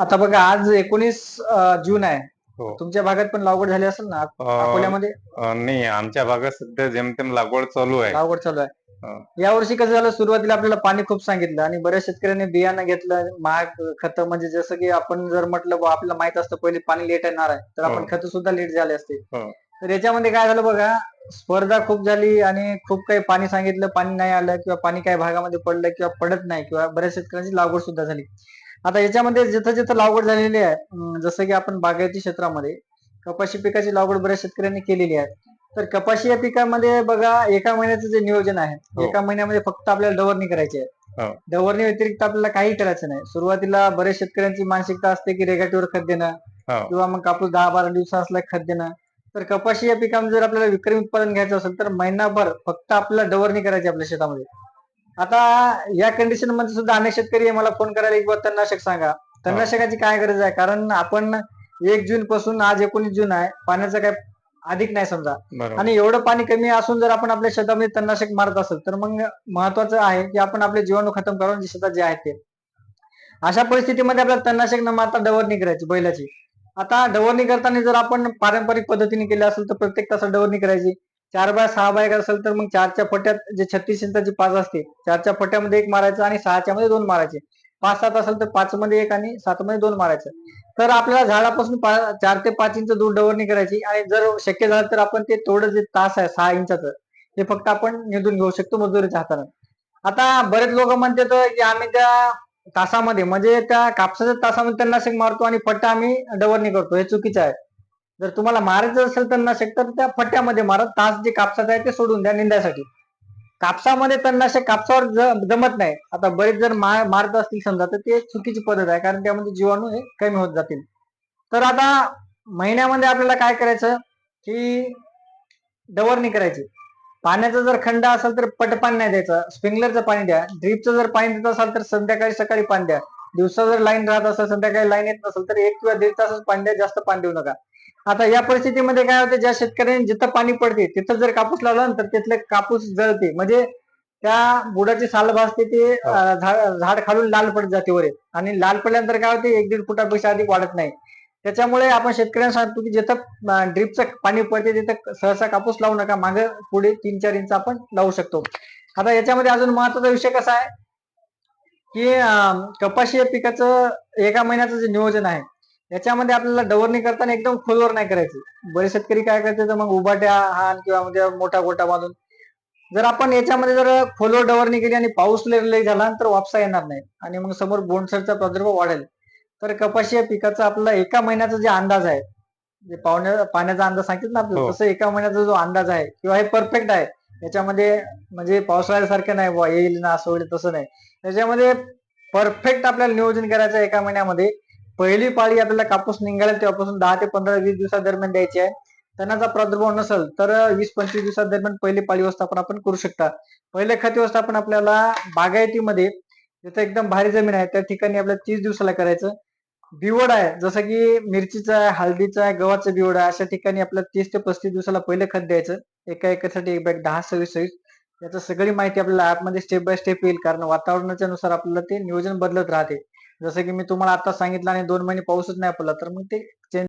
आता बघा आज एकोणीस जून आहे. हो. तुमच्या भागात पण लागवड झाली असेल ना? अं, अकोल्यामध्ये? अं, नाही आमच्या भागात सध्या जेमतेम लागवड चालू आहे. लागवड चालू आहे. यावर्षी कसं झालं? सुरुवातीला आपल्याला पाणी खूप सांगितलं आणि बऱ्याच शेतकऱ्यांनी बियाणं घेतलं महाग खत म्हणजे जसं की आपण जर म्हटलं बुवा आपल्याला माहीत असतं पहिले पाणी लेट येणार आहे. तर आपण हो. खत सुद्धा लेट झाले असते. हो. तर याच्यामध्ये काय झालं बघा स्पर्धा खूप झाली आणि खूप काही पाणी सांगितलं पाणी नाही आलं किंवा पाणी काही भागामध्ये पडलं किंवा पडत नाही किंवा बऱ्याच शेतकऱ्यांची लागवड सुद्धा झाली आता याच्यामध्ये जिथं जिथं लागवड झालेली आहे जसं की आपण बागायती क्षेत्रामध्ये कपाशी पिकाची लागवड बऱ्याच शेतकऱ्यांनी केलेली आहे तर कपाशी या पिकामध्ये बघा एका महिन्याचं जे नियोजन आहे हो. एका महिन्यामध्ये फक्त आपल्याला डवरणी करायची आहे हो. डवरणी व्यतिरिक्त आपल्याला काही करायचं नाही सुरुवातीला बऱ्याच शेतकऱ्यांची मानसिकता असते की रेगाटीवर खत देणं हो. किंवा मग कापूस दहा बारा दिवसा असला की खत देणं तर कपाशी या पिकामध्ये जर आपल्याला विक्रमी उत्पादन घ्यायचं असेल तर महिनाभर फक्त आपल्याला डवरणी करायची आपल्या शेतामध्ये. आता या कंडिशनमध्ये सुद्धा अनेक शेतकरी मला फोन करायला की बुवा तणनाशक सांगा. तणनाशकाची काय गरज आहे? कारण आपण एक जून पासून आज एकोणीस जून आहे. पाण्याचं काय अधिक नाही समजा. आणि एवढं पाणी कमी असून जर आपण आपल्या शेतामध्ये तणनाशक मारत असेल तर मग महत्वाचं आहे की आपण आपले जीवाणू खतम करून जे शेतात जे आहेत ते. अशा परिस्थितीमध्ये आपल्याला तणनाशक न मारता डवरणी करायची बैलाची. आता डवरणी करताना जर आपण पारंपरिक पद्धतीने केली असेल तर प्रत्येक तासात डवरणी करायची. चार बाय सहा बाय असेल तर मग चारच्या फट्यात जे छत्तीस इंचाची पाच असते चारच्या फट्यामध्ये एक मारायचं आणि सहाच्या मध्ये दोन मारायचे. पाच सात असेल तर पाच मध्ये एक आणि सात मध्ये दोन मारायचं. तर आपल्याला झाडापासून पा- चार ते पाच इंच दूर डवरणी करायची आणि जर शक्य झालं तर आपण ते थोडं जे तास आहे सहा इंचाचं ते फक्त आपण निधून घेऊ शकतो मजुरीच्या हाताने. आता बरेच लोक म्हणतात की आम्ही त्या तासामध्ये म्हणजे त्या कापसाच्या तासामध्ये तणनाशक मारतो आणि फट्टा आम्ही डवरणी करतो. हे चुकीचं आहे. जर तुम्हाला मारायचं असेल तणनाशक तर त्या पट्ट्यामध्ये मारा. तास जे कापसाचं आहे ते सोडून द्या निंदासाठी. कापसामध्ये तणनाशक कापसावर जमत नाही. आता बरेच जर मारत असतील समजा तर ते चुकीची पद्धत आहे कारण त्यामध्ये जीवाणू हे कमी होत जातील. तर आता महिन्यामध्ये आपल्याला काय करायचं की डवरणी करायची. पाण्याचा जर खंड असेल तर पटपाणी नाही द्यायचं. स्प्रिंकलरचं पाणी द्या. ड्रीपचं जर पाणी देत असाल तर संध्याकाळी सकाळी पाणी द्या. दिवसा जर लाईन राहत असेल संध्याकाळी लाईन येत नसेल तर एक किंवा दीड तासच पाणी द्या. जास्त पाणी देऊ नका. आता या परिस्थितीमध्ये काय होते? ज्या शेतकऱ्यांनी जिथं पाणी पडते तिथं जर कापूस लावला तर तिथले कापूस जळते. म्हणजे त्या बुडाची साल भासते ते झाड झाड खालून लाल पडत जाते वर. आणि लाल पडल्यानंतर काय होते? एक दीड फुटापेक्षा अधिक वाढत नाही. त्याच्यामुळे आपण शेतकऱ्यांना सांगतो की जिथं ड्रीपचं पाणी पडते तिथं सहसा कापूस लावू नका. मागे पुढे तीन चार इंच आपण लावू शकतो. आता याच्यामध्ये अजून महत्त्वाचा विषय कसा आहे? की कपाशी या पिकाचं एका महिन्याचं जे नियोजन आहे याच्यामध्ये आपल्याला डवरणी करताना एकदम खोलवर नाही करायची. बरेच शेतकरी काय करते तर मग उभाट्या हान किंवा म्हणजे मोठा गोटा बांधून. जर आपण याच्यामध्ये जर खोलवर डवरणी केली आणि पाऊस लय झाला तर वापसा येणार नाही. आणि मग समोर बोंडसरचा प्रादुर्भाव वाढेल. तर कपाशी या पिकाचा आपला एका महिन्याचा जे अंदाज आहे जे पावण्या पाण्याचा अंदाज सांगितलं ना आपल्याला हो. तसं एका महिन्याचा जो अंदाज आहे किंवा हे परफेक्ट आहे. याच्यामध्ये म्हणजे पावसाळ्यासारखं नाही बुवा येईल ना असं होईल तसं नाही. त्याच्यामध्ये परफेक्ट आपल्याला नियोजन करायचं आहे एका महिन्यामध्ये. पहिली पाळी आपल्याला कापूस निघाला तेव्हापासून दहा ते पंधरा वीस दिवसादरम्यान द्यायची आहे. तणाचा प्रादुर्भाव नसेल तर वीस पंचवीस दिवसादरम्यान पहिली पाळी व्यवस्थापन आपण करू शकता. पहिले खत व्यवस्थापन आपल्याला बागायतीमध्ये जिथं एकदम भारी जमीन आहे त्या ठिकाणी आपल्याला तीस दिवसाला करायचं. बिवड आहे. जसं की मिरचीचं आहे हळदीचं आहे गव्हाचं बिवड आहे. अशा ठिकाणी आपल्याला तीस ते पस्तीस दिवसाला पहिलं खत द्यायचं. एका एकरसाठी एक बॅग दहा सव्वीस सव्वीस. याचं सगळी माहिती आपल्याला ऍपमध्ये स्टेप बाय स्टेप येईल. कारण वातावरणाच्या नुसार आपल्याला ते नियोजन बदलत राहते. जसं की मी तुम्हाला आता सांगितलं आणि दोन महिने पाऊसच नाही पडला तर मग ते